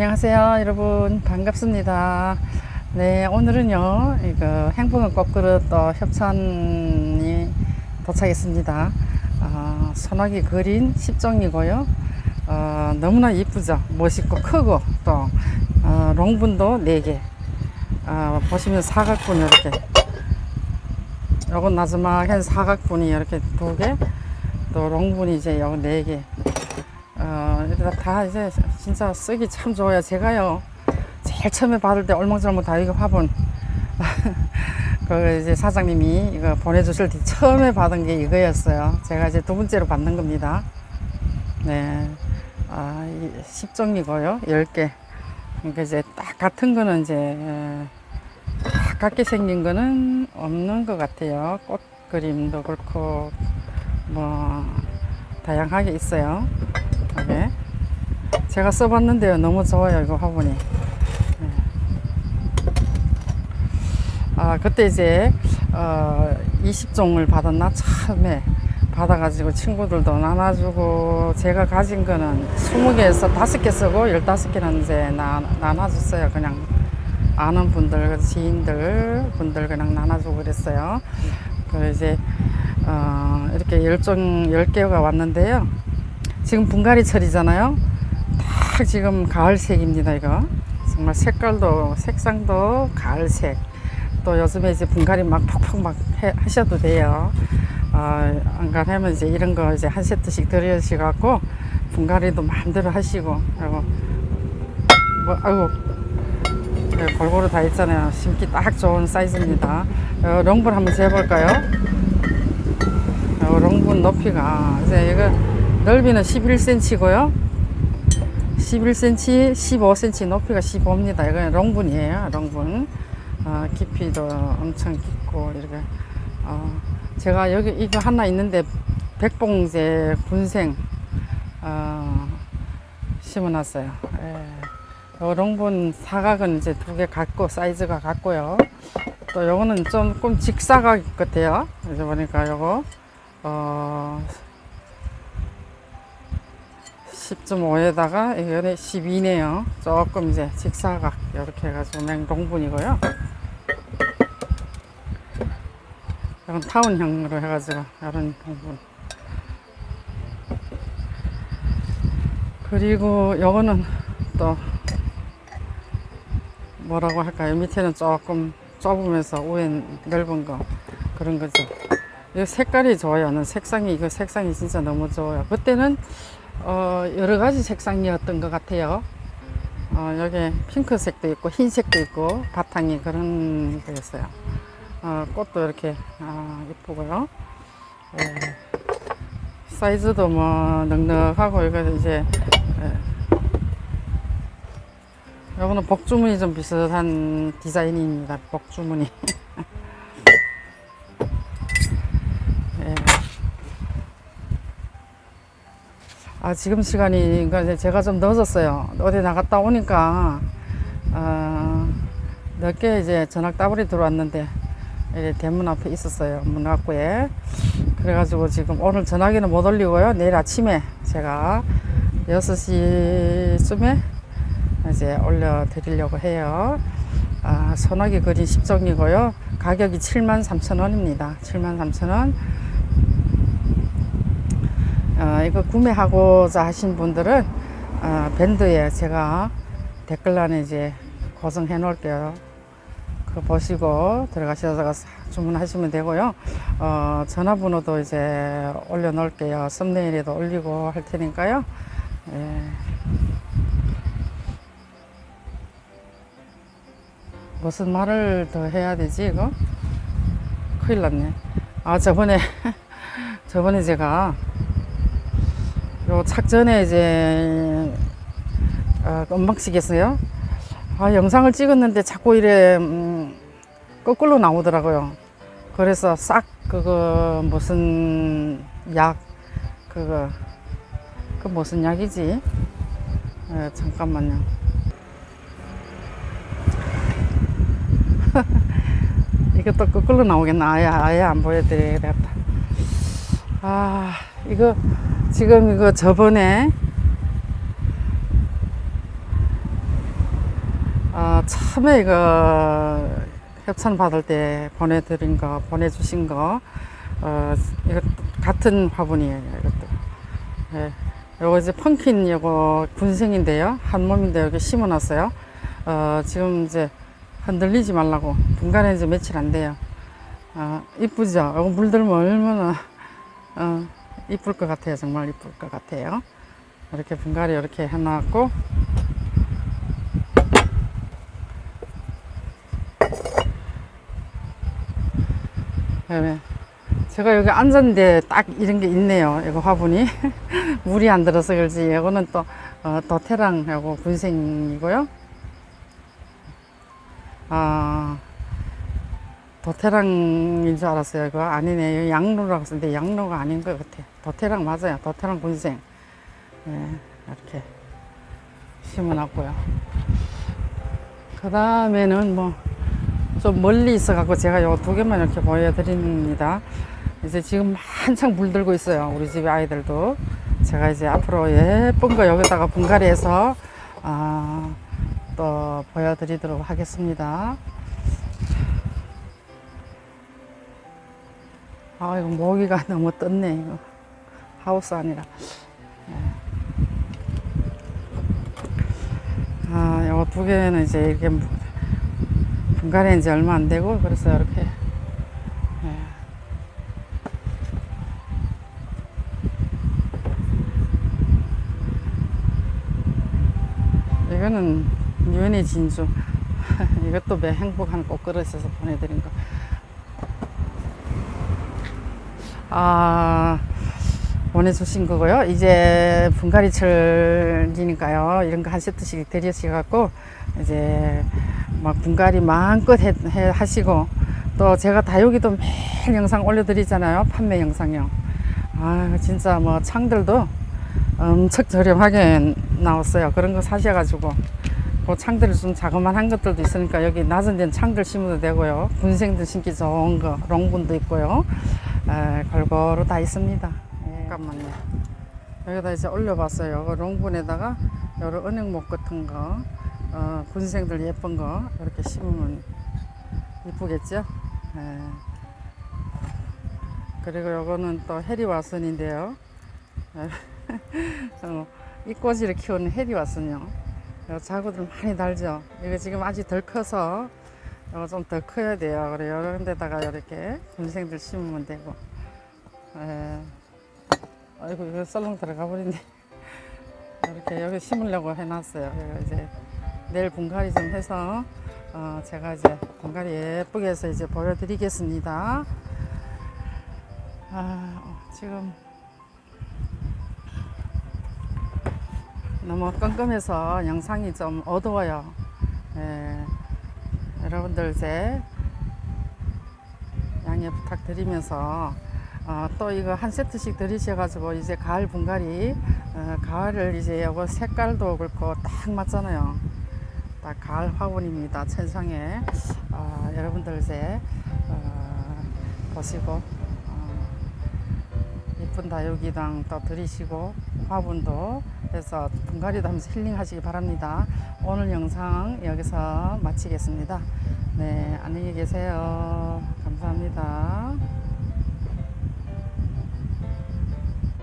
안녕하세요 여러분. 반갑습니다. 네 오늘은요 이거 행복은 꽃그릇 또 협찬이 도착했습니다. 어, 소나기 그린 10종이고요. 어, 너무나 이쁘죠? 멋있고 크고 또 어, 롱분도 4개. 어, 보시면 사각분 이렇게. 요건 나즈막한 사각분이 이렇게 두개또 롱분이 이제 요 4개 어, 일단 다 이제 진짜 쓰기 참 좋아요. 제가요, 제일 처음에 받을 때 얼망절망 다 이거 화분. 그 이제 사장님이 이거 보내주실 때 처음에 받은 게 이거였어요. 제가 이제 두 번째로 받는 겁니다. 네. 아, 10종이고요. 10개. 그러니까 이제 딱 같은 거는 이제, 에, 가깝게 생긴 거는 없는 것 같아요. 꽃 그림도 그렇고, 뭐, 다양하게 있어요. 이게 제가 써봤는데요. 너무 좋아요 이거 화분이. 네. 아 그때 이제 어 20종을 받았나? 처음에. 받아가지고 친구들도 나눠주고 제가 가진 거는 20개에서 5개 쓰고 15개는 이제 나, 나눠줬어요. 그냥 아는 분들 지인들 분들 그냥 나눠주고 그랬어요. 그 이제 어 이렇게 열종 10개가 왔는데요. 지금 분갈이 철이잖아요. 딱 지금 가을색입니다, 이거. 정말 색깔도, 색상도 가을색. 또 요즘에 이제 분갈이 막 팍팍 막 해, 하셔도 돼요. 어, 안 가면 이제 이런 거 이제 한 세트씩 들여주셔갖고 분갈이도 마음대로 하시고, 그리고 뭐, 아이고. 네, 골고루 다 있잖아요. 심기 딱 좋은 사이즈입니다. 어, 롱분 한번 재볼까요? 어, 롱분 높이가, 이제 이거 넓이는 11cm고요. 11cm, 15cm, 높이가 15입니다. 이건 롱분이에요. 롱분. 어, 깊이도 엄청 깊고 이렇게. 어, 제가 여기 이거 하나 있는데 백봉제 군생 어, 심어놨어요. 예. 요 롱분 사각은 이제 두 개 같고 사이즈가 같고요. 또 요거는 조금 직사각 같아요. 그래서 보니까 요거 어, 10.5에다가 이거는 12네요. 조금 이제 직사각 이렇게 해가지고 맹동분이고요. 이건 타운형으로 해가지고 이런 동분. 그리고 요거는 또 뭐라고 할까요? 밑에는 조금 좁으면서 위엔 넓은 거 그런 거죠. 이 색깔이 좋아요. 색상이 이거 색상이 진짜 너무 좋아요. 그때는 어, 여러 가지 색상이었던 것 같아요. 어, 여기 핑크색도 있고 흰색도 있고 바탕이 그런 거였어요. 어, 꽃도 이렇게 아, 이쁘고요. 예. 사이즈도 뭐 넉넉하고 이거 이제 예. 요거는 복주머니 좀 비슷한 디자인입니다. 복주머니. 아, 지금 시간이, 그러니까 제가 좀 늦었어요. 어디 나갔다 오니까, 어, 늦게 이제 전학 따블이 들어왔는데, 대문 앞에 있었어요. 문 앞구에. 그래가지고 지금 오늘 전화기는 못 올리고요. 내일 아침에 제가 6시쯤에 이제 올려드리려고 해요. 아, 소나기 그린 10종이고요. 가격이 73,000원입니다. 73,000원. 어, 이거 구매하고자 하신 분들은 어, 밴드에 제가 댓글란에 이제 고정해 놓을게요. 그 보시고 들어가셔서 주문하시면 되고요. 어, 전화번호도 이제 올려 놓을게요. 썸네일에도 올리고 할 테니까요. 예. 무슨 말을 더 해야 되지 이거? 큰일 났네. 아 저번에 저번에 제가 요 착전에 이제 어, 은방식에서요. 아, 영상을 찍었는데 자꾸 이래 음, 거꾸로 나오더라고요. 그래서 싹 그거 무슨 약 그거 그 무슨 약이지? 에, 잠깐만요. 이것도 거꾸로 나오겠나? 아예 아예 안 보여드려야겠다. 아 이거 지금 이거 저번에 아, 처음에 이거 협찬 받을 때 보내드린 거, 보내주신 거, 어, 이거 같은 화분이에요, 이것도. 예. 요거 이제 펑킨 요거 군생인데요. 한 몸인데 여기 심어놨어요. 어, 지금 이제 흔들리지 말라고. 분간에 이제 며칠 안 돼요. 어, 이쁘죠? 요거 물들면 얼마나, 어, 이쁠 것 같아요. 정말 이쁠 것 같아요. 이렇게 분갈이 이렇게 해놨고, 네. 제가 여기 앉았는데 딱 이런 게 있네요. 이거 화분이. 물이 안 들어서 그렇지. 이거는 또, 어, 도테랑하고 군생이고요. 아, 도테랑인 줄 알았어요. 이거 아니네. 양로라고 쓰는데 양로가 아닌 것 같아. 도테랑 맞아요. 도테랑 군생. 예, 이렇게 심어놨고요. 그 다음에는 뭐, 좀 멀리 있어갖고 제가 요 두 개만 이렇게 보여드립니다. 이제 지금 한창 물들고 있어요. 우리 집 아이들도. 제가 이제 앞으로 예쁜 거 여기다가 분갈이해서 아, 또 보여드리도록 하겠습니다. 아, 이거 모기가 너무 떴네, 이거. 하우스 아니라. 예. 아, 요거 두 개는 이제 이렇게 분갈이한 지 얼마 안 되고, 그래서 이렇게. 예. 이거는 유엔의 진주. 이것도 매 행복한 꽃그릇에서 보내드린 거. 아, 보내주신 거고요. 이제 분갈이철이니까요. 이런 거 한 세트씩 드리셔갖고, 이제 막 분갈이 마음껏 해, 해- 하시고, 또 제가 다육이도 매일 영상 올려드리잖아요. 판매 영상요. 아, 진짜 뭐 창들도 엄청 저렴하게 나왔어요. 그런 거 사셔가지고. 그 창들 좀 자그만한 것들도 있으니까 여기 낮은 데는 창들 심어도 되고요. 군생들 심기 좋은 거, 롱분도 있고요. 에, 골고루 다 있습니다. 예. 잠깐만요. 여기다 이제 올려봤어요. 그 롱분에다가 여러 은행목 같은 거, 어, 군생들 예쁜 거 이렇게 심으면 이쁘겠죠? 예. 그리고 요거는 또 해리와선인데요. 어, 이 꼬지를 키우는 해리와선이요. 요 자구들 많이 달죠. 이거 지금 아직 덜 커서 이거 좀 더 커야 돼요. 그래 이런 데다가 이렇게 군생들 심으면 되고. 예. 아이고 이거 썰렁 들어가 버리네. 이렇게 여기 심으려고 해놨어요. 그래서 이제 내일 분갈이 좀 해서 어, 제가 이제 분갈이 예쁘게 해서 이제 보여드리겠습니다. 아, 어, 지금 너무 깜깜해서 영상이 좀 어두워요. 예, 여러분들 이제 양해 부탁드리면서 어, 또 이거 한 세트씩 들이셔가지고 이제 가을 분갈이 어, 가을을 이제 요거 색깔도 그렇고 딱 맞잖아요. 딱 가을 화분입니다. 천상에 어, 여러분들 이제 어, 보시고 어, 이쁜 다육이당 또 들이시고 화분도 해서 분갈이도 하면서 힐링하시기 바랍니다. 오늘 영상 여기서 마치겠습니다. 네, 안녕히 계세요. 감사합니다.